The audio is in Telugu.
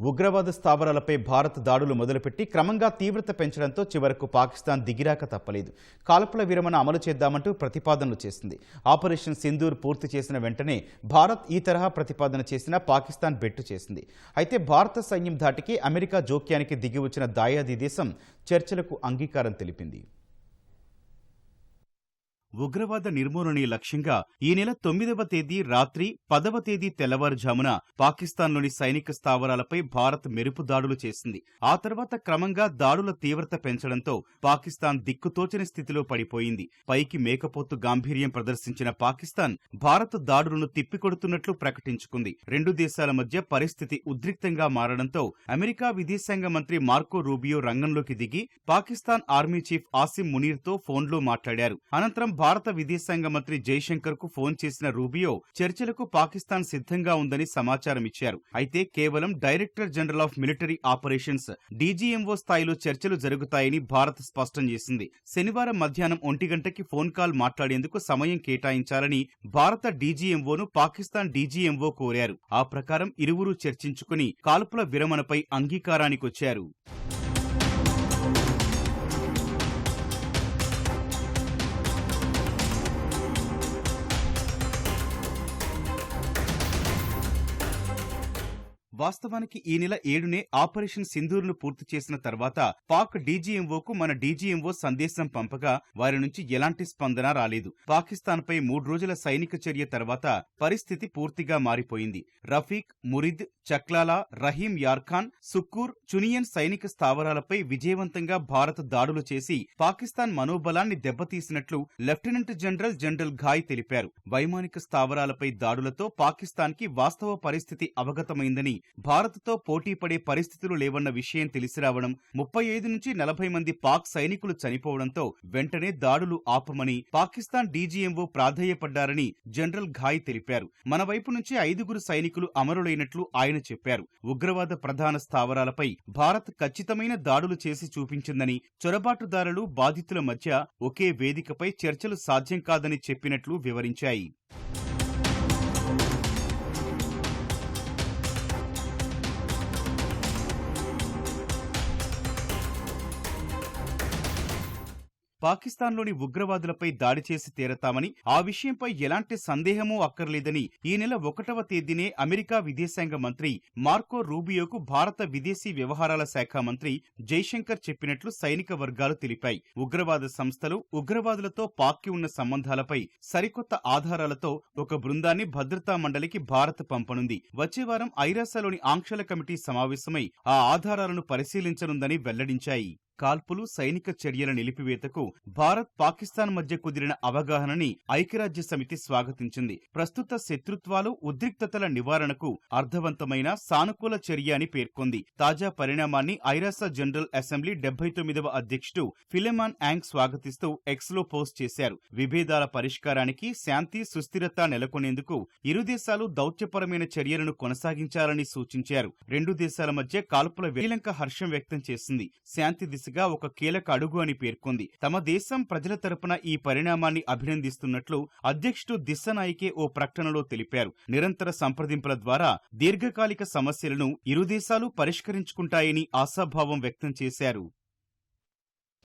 ఉగ్రవాద స్థావరాలపై భారత్ దాడులు మొదలుపెట్టి క్రమంగా తీవ్రత పెంచడంతో చివరకు పాకిస్తాన్ దిగిరాక తప్పలేదు. కాల్పుల విరమణ అమలు చేద్దామంటూ ప్రతిపాదనలు చేసింది. ఆపరేషన్ సింధూర్ పూర్తి చేసిన వెంటనే భారత్ ఈ తరహా ప్రతిపాదన చేసినా పాకిస్తాన్ బెట్టు చేసింది. అయితే భారత సైన్యం ధాటికి అమెరికా జోక్యానికి దిగి వచ్చిన దాయాది దేశం చర్చలకు అంగీకారం తెలిపింది. ఉగ్రవాద నిర్మూలనే లక్ష్యంగా ఈ నెల తొమ్మిదవ తేదీ రాత్రి పదవ తేదీ తెల్లవారుజామున పాకిస్తాన్లోని సైనిక స్థావరాలపై భారత్ మెరుపు దాడులు చేసింది. ఆ తర్వాత క్రమంగా దాడుల తీవ్రత పెంచడంతో పాకిస్తాన్ దిక్కుతోచని స్థితిలో పడిపోయింది. పైకి మేకపోతు గాంభీర్యం ప్రదర్శించిన పాకిస్తాన్ భారత్ దాడులను తిప్పికొడుతున్నట్లు ప్రకటించుకుంది. రెండు దేశాల మధ్య పరిస్థితి ఉద్రిక్తంగా మారడంతో అమెరికా విదేశాంగ మంత్రి మార్కో రూబియో రంగంలోకి దిగి పాకిస్తాన్ ఆర్మీ చీఫ్ ఆసిమ్ మునీర్తో ఫోన్లో మాట్లాడారు. అనంతరం భారత విదేశాంగ మంత్రి జైశంకర్కు ఫోన్ చేసిన రూబియో చర్చలకు పాకిస్తాన్ సిద్ధంగా ఉందని సమాచారం ఇచ్చారు. అయితే కేవలం director general of military operations DGMO స్థాయిలో చర్చలు జరుగుతాయని భారత్ స్పష్టం చేసింది. శనివారం మధ్యాహ్నం ఒంటి గంటకి ఫోన్ కాల్ మాట్లాడేందుకు సమయం కేటాయించాలని భారత డీజీఎంఓను పాకిస్తాన్ డీజీఎంఓ కోరారు. ఆ ప్రకారం ఇరువురు చర్చించుకుని కాల్పుల విరమణపై అంగీకారానికొచ్చారు. వాస్తవానికి ఈ నెల ఏడునే ఆపరేషన్ సింధూర్ను పూర్తి చేసిన తర్వాత పాక్ డీజీఎంఓకు మన డీజీఎంఓ సందేశం పంపగా వారి నుంచి ఎలాంటి స్పందన రాలేదు. పాకిస్తాన్పై మూడు రోజుల సైనిక చర్య తర్వాత పరిస్థితి పూర్తిగా మారిపోయింది. రఫీక్ మురిద్ చక్లాలా రహీం యార్ఖాన్ సుక్కూర్ చునియన్ సైనిక స్థావరాలపై విజయవంతంగా భారత్ దాడులు చేసి పాకిస్తాన్ మనోబలాన్ని దెబ్బతీసినట్లు లెఫ్టినెంట్ జనరల్ జనరల్ ఘాయ్ తెలిపారు. వైమానిక స్థావరాలపై దాడులతో పాకిస్తాన్కి వాస్తవ పరిస్థితి అవగతమైందని భారత్తో పోటీ పడే పరిస్థితులు లేవన్న విషయం తెలిసి రావడం ముప్పై ఐదు నుంచి నలభై మంది పాక్ సైనికులు చనిపోవడంతో వెంటనే దాడులు ఆపమని పాకిస్తాన్ డీజీఎంఓ ప్రాధేయపడ్డారని జనరల్ ఘాయ్ తెలిపారు. మన వైపు నుంచి ఐదుగురు సైనికులు అమరులైనట్లు ఆయన చెప్పారు. ఉగ్రవాద ప్రధాన స్థావరాలపై భారత్ ఖచ్చితమైన దాడులు చేసి చూపించిందని చొరబాటుదారులు బాధితుల మధ్య ఒకే వేదికపై చర్చలు సాధ్యం కాదని చెప్పినట్లు వివరించాయి. పాకిస్తాన్లోని ఉగ్రవాదులపై దాడి చేసి తీరతామని ఆ విషయంపై ఎలాంటి సందేహమూ అక్కర్లేదని ఈ నెల ఒకటవ తేదీనే అమెరికా విదేశాంగ మంత్రి మార్కో రూబియోకు భారత విదేశీ వ్యవహారాల శాఖ మంత్రి జైశంకర్ చెప్పినట్లు సైనిక వర్గాలు తెలిపాయి. ఉగ్రవాద సంస్థలు ఉగ్రవాదులతో పాక్కి ఉన్న సంబంధాలపై సరికొత్త ఆధారాలతో ఒక బృందాన్ని భద్రతా మండలికి భారత్ పంపనుంది. వచ్చే వారం ఐరాసలోని ఆంక్షల కమిటీ సమావేశమై ఆ ఆధారాలను పరిశీలించనుందని వెల్లడించాయి. కాల్పులు సైనిక చర్యల నిలిపివేతకు భారత్ పాకిస్తాన్ మధ్య కుదిరిన అవగాహనని ఐక్యరాజ్య సమితి స్వాగతించింది. ప్రస్తుత శత్రుత్వాలు ఉద్రిక్తతల నివారణకు అర్థవంతమైన సానుకూల చర్య అని పేర్కొంది. తాజా పరిణామాన్ని ఐరాస జనరల్ అసెంబ్లీ డెబ్బై తొమ్మిదవ అధ్యక్షుడు ఫిలెమాన్ యాంగ్ స్వాగతిస్తూ ఎక్స్లో పోస్ట్ చేశారు. విభేదాల పరిష్కారానికి శాంతి సుస్థిరత నెలకొనేందుకు ఇరు దేశాలు దౌత్యపరమైన చర్యలను కొనసాగించాలని సూచించారు. రెండు దేశాల మధ్య కాల్పుల శ్రీలంక హర్షం వ్యక్తం చేసింది. శాంతి దిశగా ఒక కీలక అడుగు అని పేర్కొంది. తమ దేశం ప్రజల తరపున ఈ పరిణామాన్ని అభినందిస్తున్నట్లు అధ్యక్షుడు దిశనాయికే ఓ ప్రకటనలో తెలిపారు. నిరంతర సంప్రదింపుల ద్వారా దీర్ఘకాలిక సమస్యలను ఇరు దేశాలు పరిష్కరించుకుంటాయని ఆశాభావం వ్యక్తం చేశారు.